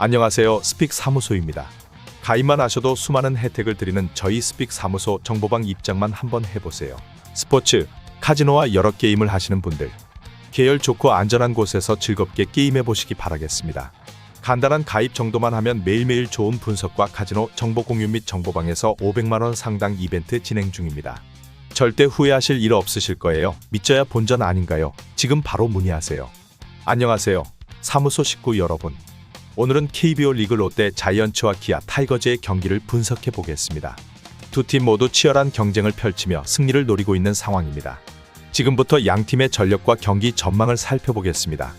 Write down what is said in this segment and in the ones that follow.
안녕하세요. 스픽 사무소입니다. 가입만 하셔도 수많은 혜택을 드리는 저희 스픽 사무소 정보방 입장만 한번 해보세요. 스포츠, 카지노와 여러 게임을 하시는 분들, 계열 좋고 안전한 곳에서 즐겁게 게임해 보시기 바라겠습니다. 간단한 가입 정도만 하면 매일매일 좋은 분석과 카지노 정보 공유 및 정보방에서 500만 원 상당 이벤트 진행 중입니다. 절대 후회하실 일 없으실 거예요. 믿져야 본전 아닌가요? 지금 바로 문의하세요. 안녕하세요. 사무소 식구 여러분. 오늘은 KBO 리그 롯데 자이언츠와 기아 타이거즈의 경기를 분석해 보겠습니다. 두 팀 모두 치열한 경쟁을 펼치며 승리를 노리고 있는 상황입니다. 지금부터 양 팀의 전력과 경기 전망을 살펴보겠습니다.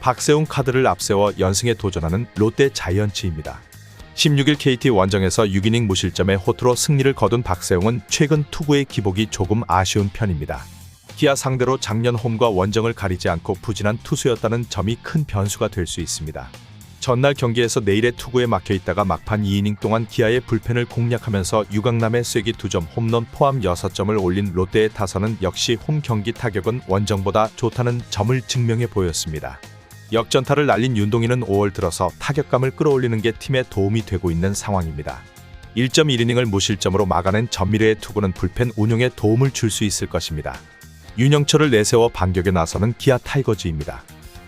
박세웅 카드를 앞세워 연승에 도전하는 롯데 자이언츠입니다. 16일 KT 원정에서 6이닝 무실점의 호투로 승리를 거둔 박세웅은 최근 투구의 기복이 조금 아쉬운 편입니다. 기아 상대로 작년 홈과 원정을 가리지 않고 부진한 투수였다는 점이 큰 변수가 될 수 있습니다. 전날 경기에서 내일의 투구에 막혀 있다가 막판 2이닝 동안 기아의 불펜을 공략하면서 유강남의 쐐기 2점 홈런 포함 6점을 올린 롯데의 타선은 역시 홈 경기 타격은 원정보다 좋다는 점을 증명해 보였습니다. 역전타를 날린 윤동희는 5월 들어서 타격감을 끌어올리는 게 팀에 도움이 되고 있는 상황입니다. 1.1이닝을 무실점으로 막아낸 전미래의 투구는 불펜 운용에 도움을 줄 수 있을 것입니다. 윤영철을 내세워 반격에 나서는 기아 타이거즈입니다.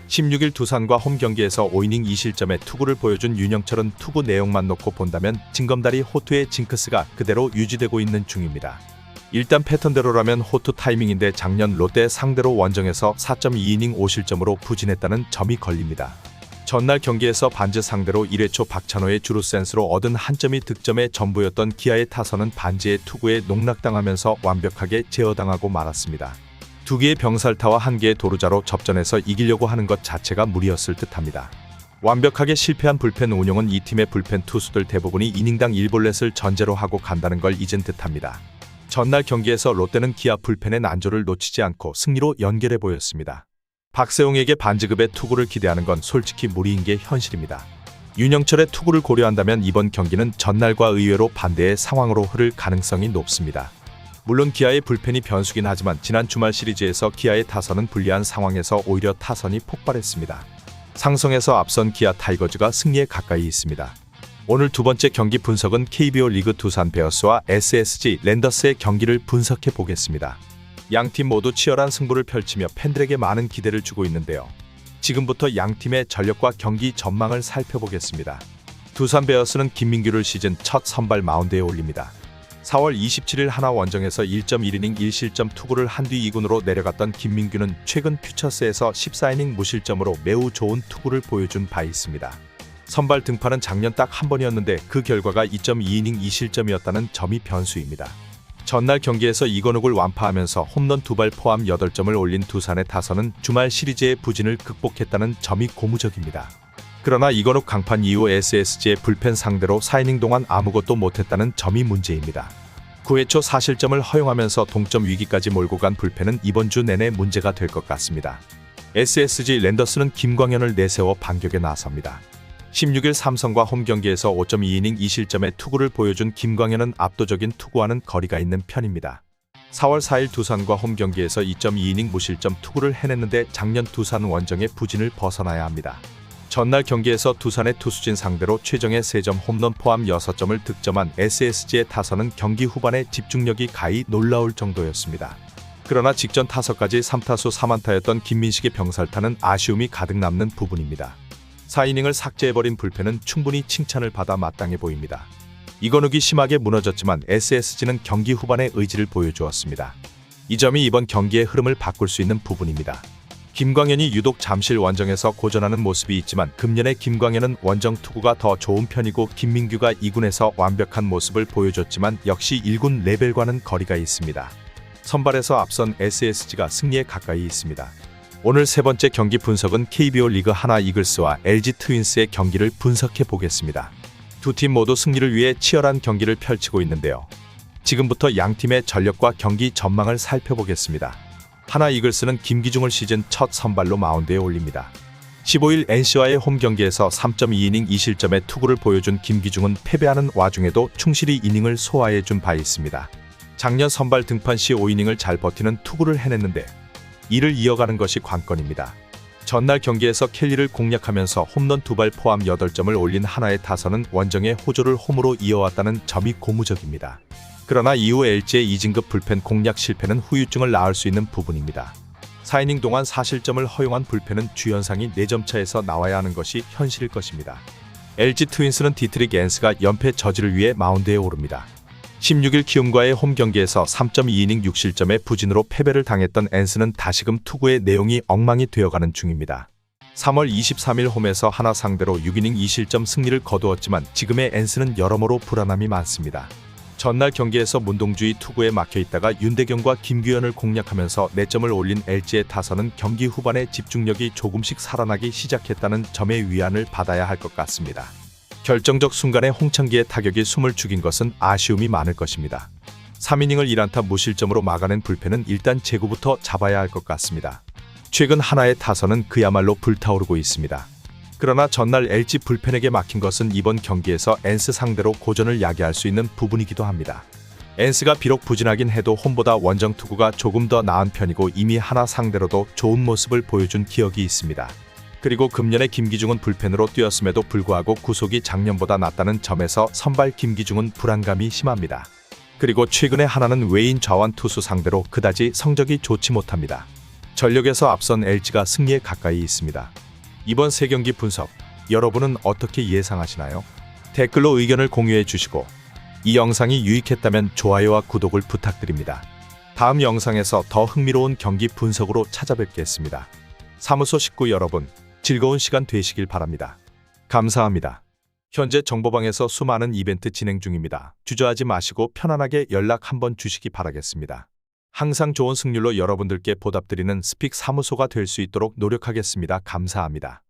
16일 두산과 홈 경기에서 5이닝 2실점의 투구를 보여준 윤영철은 투구 내용만 놓고 본다면 징검다리 호투의 징크스가 그대로 유지되고 있는 중입니다. 일단 패턴대로라면 호투 타이밍인데 작년 롯데 상대로 원정에서 4.2이닝 5실점으로 부진했다는 점이 걸립니다. 전날 경기에서 반즈 상대로 1회 초 박찬호의 주루 센스로 얻은 한 점이 득점의 전부였던 기아의 타선은 반지의 투구에 농락당하면서 완벽하게 제어당하고 말았습니다. 두 개의 병살타와 한 개의 도루자로 접전해서 이기려고 하는 것 자체가 무리였을 듯합니다. 완벽하게 실패한 불펜 운용은 이 팀의 불펜 투수들 대부분이 이닝당 1볼넷을 전제로 하고 간다는 걸 잊은 듯합니다. 전날 경기에서 롯데는 기아 불펜의 난조를 놓치지 않고 승리로 연결해 보였습니다. 박세웅에게 반지급의 투구를 기대하는 건 솔직히 무리인 게 현실입니다. 윤영철의 투구를 고려한다면 이번 경기는 전날과 의외로 반대의 상황으로 흐를 가능성이 높습니다. 물론 기아의 불펜이 변수긴 하지만 지난 주말 시리즈에서 기아의 타선은 불리한 상황에서 오히려 타선이 폭발했습니다. 상성에서 앞선 기아 타이거즈가 승리에 가까이 있습니다. 오늘 두 번째 경기 분석은 KBO 리그 두산 베어스와 SSG 랜더스의 경기를 분석해 보겠습니다. 양 팀 모두 치열한 승부를 펼치며 팬들에게 많은 기대를 주고 있는데요. 지금부터 양 팀의 전력과 경기 전망을 살펴보겠습니다. 두산 베어스는 김민규를 시즌 첫 선발 마운드에 올립니다. 4월 27일 하나 원정에서 1.1이닝 1실점 투구를 한 뒤 2군으로 내려갔던 김민규는 최근 퓨처스에서 14이닝 무실점으로 매우 좋은 투구를 보여준 바 있습니다. 선발 등판은 작년 딱 한 번이었는데 그 결과가 2.2이닝 2실점이었다는 점이 변수입니다. 전날 경기에서 이건욱을 완파하면서 홈런 두 발 포함 8점을 올린 두산의 타선은 주말 시리즈의 부진을 극복했다는 점이 고무적입니다. 그러나 이건욱 강판 이후 SSG의 불펜 상대로 4이닝 동안 아무것도 못했다는 점이 문제입니다. 9회 초 4실점을 허용하면서 동점 위기까지 몰고 간 불펜은 이번 주 내내 문제가 될 것 같습니다. SSG 랜더스는 김광현을 내세워 반격에 나섭니다. 16일 삼성과 홈 경기에서 5.2이닝 2실점의 투구를 보여준 김광현은 압도적인 투구와는 거리가 있는 편입니다. 4월 4일 두산과 홈 경기에서 2.2이닝 무실점 투구를 해냈는데 작년 두산 원정의 부진을 벗어나야 합니다. 전날 경기에서 두산의 투수진 상대로 최정의 3점 홈런 포함 6점을 득점한 SSG의 타선은 경기 후반에 집중력이 가히 놀라울 정도였습니다. 그러나 직전 타석까지 3타수 3안타였던 김민식의 병살타는 아쉬움이 가득 남는 부분입니다. 4이닝을 삭제해버린 불펜은 충분히 칭찬을 받아 마땅해 보입니다. 이건욱이 심하게 무너졌지만 SSG는 경기 후반에 의지를 보여주었습니다. 이 점이 이번 경기의 흐름을 바꿀 수 있는 부분입니다. 김광현이 유독 잠실 원정에서 고전하는 모습이 있지만 금년의 김광현은 원정 투구가 더 좋은 편이고 김민규가 2군에서 완벽한 모습을 보여줬지만 역시 1군 레벨과는 거리가 있습니다. 선발에서 앞선 SSG가 승리에 가까이 있습니다. 오늘 세 번째 경기 분석은 KBO 리그 하나 이글스와 LG 트윈스의 경기를 분석해 보겠습니다. 두 팀 모두 승리를 위해 치열한 경기를 펼치고 있는데요. 지금부터 양 팀의 전력과 경기 전망을 살펴보겠습니다. 하나 이글스는 김기중을 시즌 첫 선발로 마운드에 올립니다. 15일 NC와의 홈 경기에서 3.2이닝 2실점의 투구를 보여준 김기중은 패배하는 와중에도 충실히 이닝을 소화해 준 바 있습니다. 작년 선발 등판 시 5이닝을 잘 버티는 투구를 해냈는데 이를 이어가는 것이 관건입니다. 전날 경기에서 켈리를 공략하면서 홈런 두 발 포함 8점을 올린 하나의 타선은 원정의 호조를 홈으로 이어왔다는 점이 고무적입니다. 그러나 이후 LG의 이진급 불펜 공략 실패는 후유증을 낳을 수 있는 부분입니다. 4이닝 동안 4실점을 허용한 불펜은 주연상이 4점 차에서 나와야 하는 것이 현실일 것입니다. LG 트윈스는 디트릭 앤스가 연패 저지를 위해 마운드에 오릅니다. 16일 키움과의 홈 경기에서 3.2이닝 6실점의 부진으로 패배를 당했던 앤스는 다시금 투구의 내용이 엉망이 되어가는 중입니다. 3월 23일 홈에서 하나 상대로 6이닝 2실점 승리를 거두었지만 지금의 앤스는 여러모로 불안함이 많습니다. 전날 경기에서 문동주의 투구에 막혀 있다가 윤대경과 김규현을 공략하면서 4점을 올린 LG의 타선은 경기 후반에 집중력이 조금씩 살아나기 시작했다는 점의 위안을 받아야 할 것 같습니다. 결정적 순간에 홍창기의 타격이 숨을 죽인 것은 아쉬움이 많을 것입니다. 3이닝을 1안타 무실점으로 막아낸 불펜은 일단 제구부터 잡아야 할 것 같습니다. 최근 하나의 타선은 그야말로 불타오르고 있습니다. 그러나 전날 LG 불펜에게 막힌 것은 이번 경기에서 엔스 상대로 고전을 야기할 수 있는 부분이기도 합니다. 엔스가 비록 부진하긴 해도 홈보다 원정 투구가 조금 더 나은 편이고 이미 하나 상대로도 좋은 모습을 보여준 기억이 있습니다. 그리고 금년에 김기중은 불펜으로 뛰었음에도 불구하고 구속이 작년보다 낫다는 점에서 선발 김기중은 불안감이 심합니다. 그리고 최근에 하나는 외인 좌완 투수 상대로 그다지 성적이 좋지 못합니다. 전력에서 앞선 LG가 승리에 가까이 있습니다. 이번 세 경기 분석 여러분은 어떻게 예상하시나요? 댓글로 의견을 공유해 주시고 이 영상이 유익했다면 좋아요와 구독을 부탁드립니다. 다음 영상에서 더 흥미로운 경기 분석으로 찾아뵙겠습니다. 사무소 식구 여러분 즐거운 시간 되시길 바랍니다. 감사합니다. 현재 정보방에서 수많은 이벤트 진행 중입니다. 주저하지 마시고 편안하게 연락 한번 주시기 바라겠습니다. 항상 좋은 승률로 여러분들께 보답드리는 스픽 사무소가 될 수 있도록 노력하겠습니다. 감사합니다.